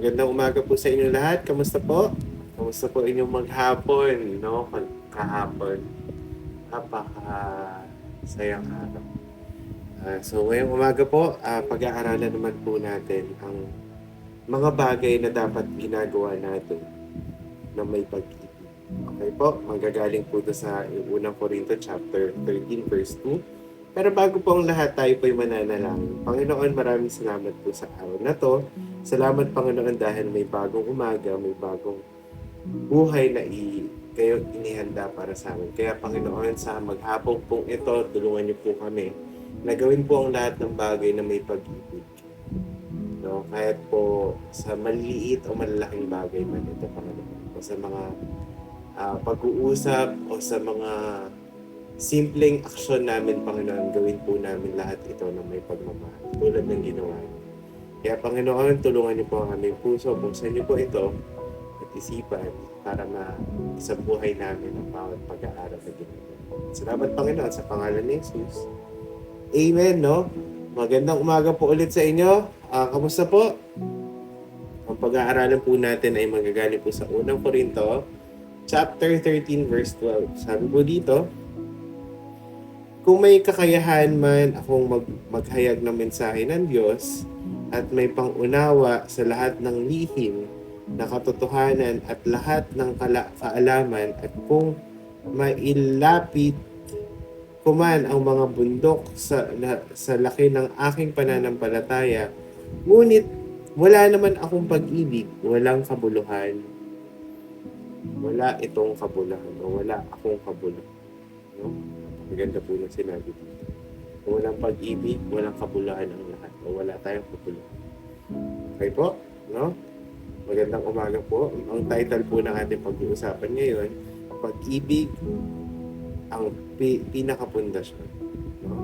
Magandang umaga po sa inyo lahat. Kamusta po? Kamusta po inyong maghapon, no? Kahapon. Napaka sayang araw. Ah, so ngayong umaga po, ah, pag-aaralan naman po natin ang mga bagay na dapat ginagawa natin na may pag-ibig. Okay po, manggagaling po ito sa unang Korinto chapter 13 verse 2. Pero bago po ang lahat, tayo po'y mananalangin. Panginoon, maraming salamat po sa araw na to. Salamat Panginoon dahil may bagong umaga, may bagong buhay na i kayo inihanda para sa amin. Kaya Panginoon, sa maghapong pong ito, tulungan niyo po kami na gawin po ang lahat ng bagay na may pag-ibig. No? Kahit po sa maliit o malalaking bagay man ito, Panginoon. O sa mga ah, pag-uusap o sa mga simpleng aksyon namin, Panginoon, gawin po namin lahat ito na may pagmamahal. Tulad ng ginawa niyo. Kaya Panginoon, tulungan niyo po ang aming puso. Buksan niyo po ito at isipan para ma sa buhay namin ang bawat pag-aaral na ginagawa. Salamat Panginoon sa pangalan ni Jesus. Amen, no? Magandang umaga po ulit sa inyo. Ah, kamusta po? Ang pag-aaralan po natin ay magagaling po sa unang Korinto, chapter 13, verse 12. Sabi po dito, kung may kakayahan man akong mag maghayag ng mensahe ng Diyos at may pangunawa sa lahat ng lihim na katotohanan at lahat ng kala- kaalaman at kung mailapit ko man ang mga bundok sa, na, sa laki ng aking pananampalataya, ngunit wala naman akong pag-ibig, walang kabuluhan. Wala itong kabuluhan o wala akong kabuluhan. No? Maganda po yung sinabi dito. Kung walang pag-ibig, walang kabuluhan ang lahat. O wala tayong kabuluhan. Okay po? No? Magandang umaga po. Ang title po ng ating pag-uusapan ngayon, pag-ibig ang pi- pinakapundasyon. No?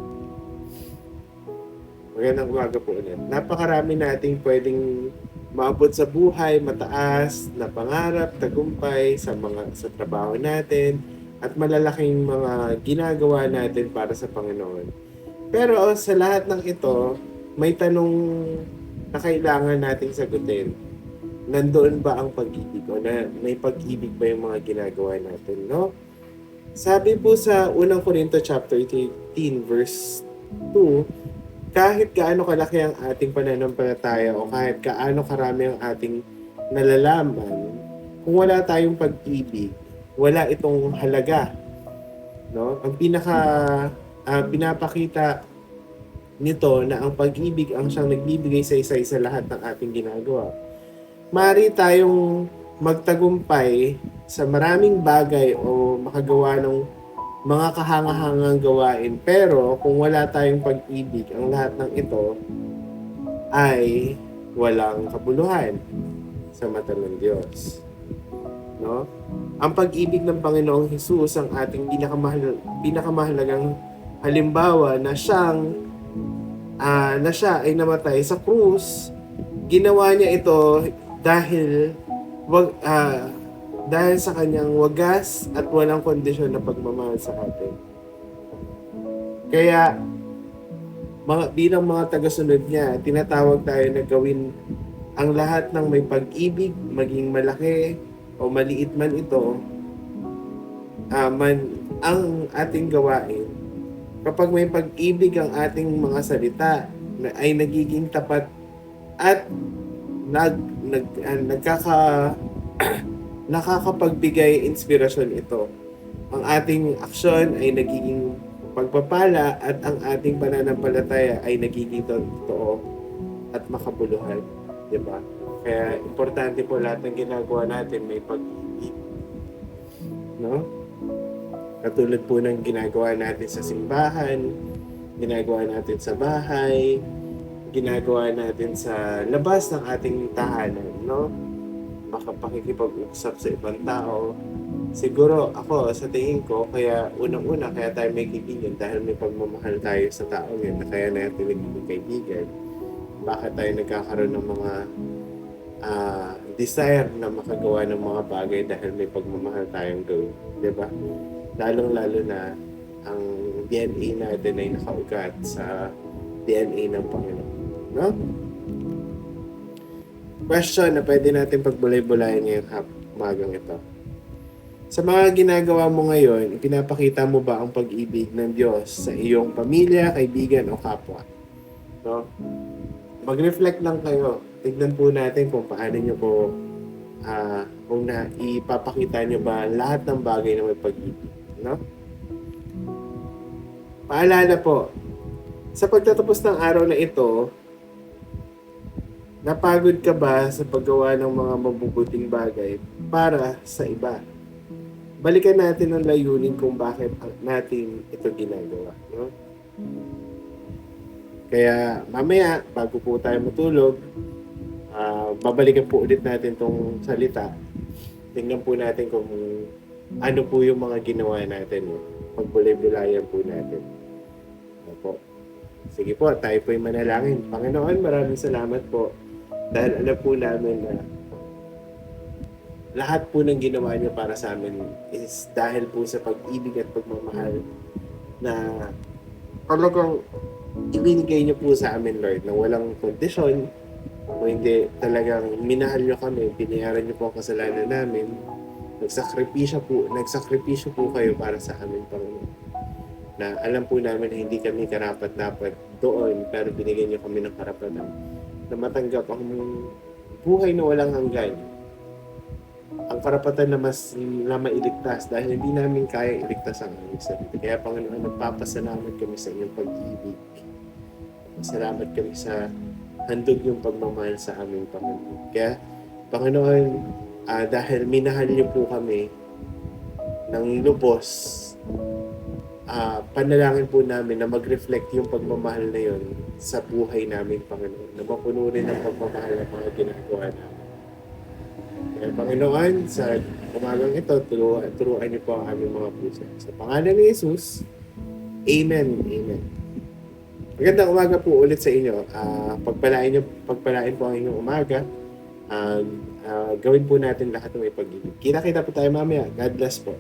Magandang umaga po ulit. Napakarami nating pwedeng maabot sa buhay, mataas, na pangarap, tagumpay sa mga sa trabaho natin, at malalaking mga ginagawa natin para sa Panginoon. Pero sa lahat ng ito, may tanong na kailangan nating sagutin. Nandoon ba ang pag-ibig o na may pag-ibig ba yung mga ginagawa natin, no? Sabi po sa unang Korinto chapter 13 verse 2, kahit gaano kalaki ang ating pananampalataya o kahit gaano karami ang ating nalalaman, kung wala tayong pag-ibig, wala itong halaga. No? Ang pinaka ah, pinapakita nito na ang pag-ibig ang siyang nagbibigay sa isa-isa lahat ng ating ginagawa. Mari tayong magtagumpay sa maraming bagay o makagawa ng mga kahangahangang gawain. Pero kung wala tayong pag-ibig, ang lahat ng ito ay walang kabuluhan sa mata ng Diyos. No? Ang pag-ibig ng Panginoong Hesus ang ating pinakamahal, pinakamahalagang halimbawa na siyang ah, na siya ay namatay sa krus. Ginawa niya ito dahil wag ah, dahil sa kanyang wagas at walang kondisyon na pagmamahal sa atin. Kaya mga bilang mga tagasunod niya, tinatawag tayo na gawin ang lahat ng may pag-ibig, maging malaki o maliit man ito, ah, man ang ating gawain. Kapag may pag-ibig ang ating mga salita na ay nagiging tapat at nag, nag, ah, nagkaka nakakapagbigay inspirasyon ito. Ang ating aksyon ay nagiging pagpapala at ang ating pananampalataya ay nagiging totoo at makabuluhan. Di ba? Kaya importante po lahat ng ginagawa natin may pag-ibig. No? Katulad po ng ginagawa natin sa simbahan, ginagawa natin sa bahay, ginagawa natin sa labas ng ating tahanan, no? makapakikipag-usap sa ibang tao. Siguro ako, sa tingin ko, kaya unang-una, kaya tayo may kaibigan dahil may pagmamahal tayo sa tao yun, na kaya natin nagiging kaibigan. Bakit tayo nagkakaroon ng mga ah, desire na makagawa ng mga bagay dahil may pagmamahal tayong gawin. Ba? Lalong-lalo na ang DNA natin ay nakaugat sa DNA ng Panginoon. No? question na pwede natin pagbulay-bulayan ngayong hap, umagang ito. Sa mga ginagawa mo ngayon, ipinapakita mo ba ang pag-ibig ng Diyos sa iyong pamilya, kaibigan o kapwa? No? Mag-reflect lang kayo. Tignan po natin kung paano nyo po ah, kung na ipapakita nyo ba lahat ng bagay na may pag-ibig. No? Paalala po, sa pagtatapos ng araw na ito, napagod ka ba sa paggawa ng mga mabubuting bagay para sa iba? Balikan natin ang layunin kung bakit natin ito ginagawa. No? Kaya mamaya, bago po tayo matulog, ah, babalikan po ulit natin tong salita. Tingnan po natin kung ano po yung mga ginawa natin. No? Pagbulay-bulayan po natin. Opo. Sige po, tayo po yung manalangin. Panginoon, maraming salamat po. Dahil alam po namin na lahat po ng ginawa niyo para sa amin is dahil po sa pag-ibig at pagmamahal na talagang ibinigay niyo po sa amin, Lord, na walang kondisyon o hindi talagang minahal niyo kami, binayaran niyo po ang kasalanan namin, nagsakripisyo po, nagsakripisyo po kayo para sa amin, Panginoon. Na alam po namin na hindi kami karapat-dapat doon, pero binigyan niyo kami ng karapatan na matanggap ang buhay na walang hanggan. Ang karapatan na mas na mailigtas dahil hindi namin kaya iligtas ang aming sarili. Kaya Panginoon, nagpapasalamat kami sa inyong pag-ibig. Salamat kami sa handog yung pagmamahal sa aming Panginoon. Kaya, Panginoon, ah, dahil minahal niyo po kami ng lubos, ah, panalangin po namin na mag-reflect yung pagmamahal na yon sa buhay namin, Panginoon. Na mapuno rin ang pagmamahal ng mga ginagawa namin. Kaya Panginoon, sa umagang ito, turuan, turuan niyo po ang aming mga puso. Sa pangalan ni Jesus, Amen. Amen. Magandang umaga po ulit sa inyo. Ah, pagpalain niyo, pagpalain po ang inyong umaga. Ah, ah, gawin po natin lahat ng may pag-ibig. Kita-kita po tayo mamaya. God bless po.